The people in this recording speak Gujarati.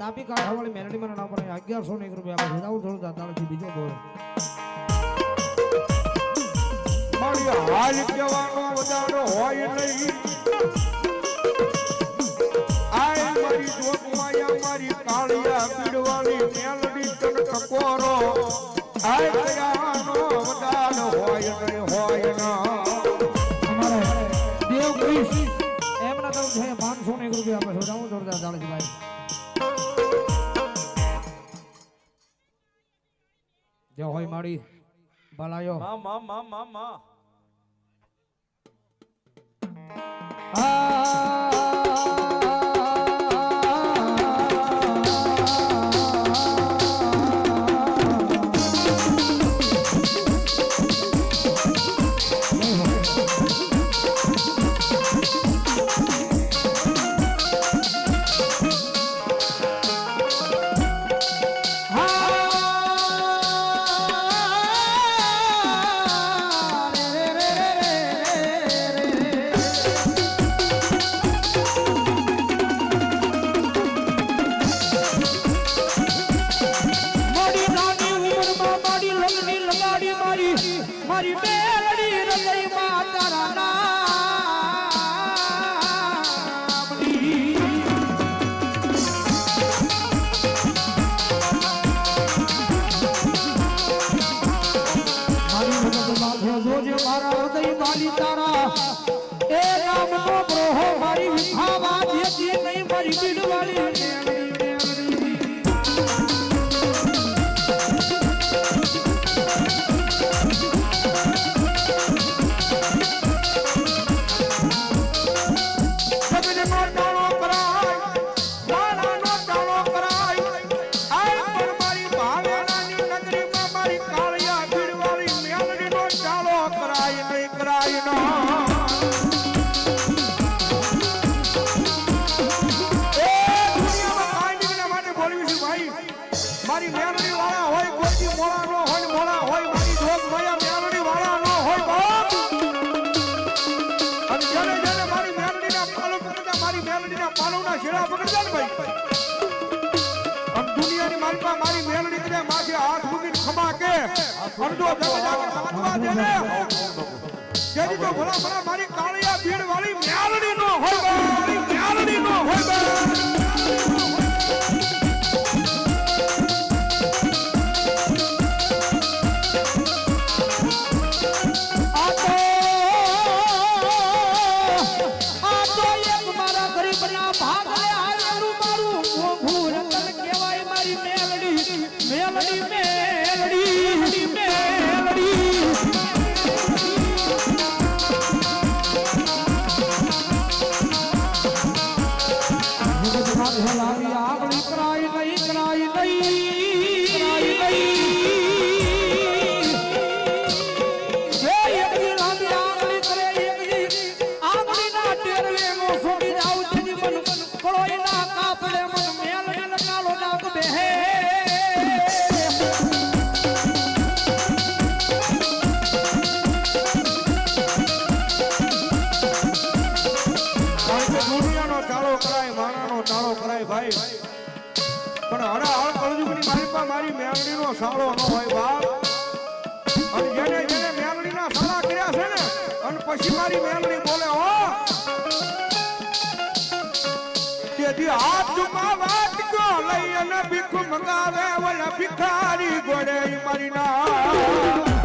તાપી કાઠાવાળી મેલડીમાં નામ પર અગિયારસો ને એક રૂપિયા આપે છે. આવું થોડું દાદાથી બીજો બોલ. મારી હાલ કહેવાનો બધાનો હોય કાળિયા પીડવાની મેલડી તન આય જય હોય માળી. ભલાયો. મા મા મા મા મા. લગની લગાડી મારી મારી મેલડી હૃદયમાં તારા નામની મારી મદદ માથે જોજે મારા હૃદય મારી તારા એ નામ નો બ્રોહો મારી વિખાવા જેતી નહીં મારી બીડવાળી મેલડી મેલડીના પાલોના શેડા પકડતા ને ભાઈ? દુનિયાની મારી પાસે મારી મેલડી કદાચ માથે હાથ મૂકીને ખમા કે. અડધો જગત દે ને. જેથી તો ભલા ભલા મારી કાળિયા ભીડ વાળી મેલડી નો હોય મેલડી નો હોય ગરીબના પણ હરે હળ કળજુગની મારી પા મારી મેલડીનો સાળો ન હોય બાપ. અને જેને જેને મેલડીના સાળા કર્યા છે ને, અને પછી મારી મેળડી બોલે, હો. તેથી હાથ ચુકાવા કો લઈ અને ભીખ મંગાવે ઓલા ભિખારી ગોડે મારી ના.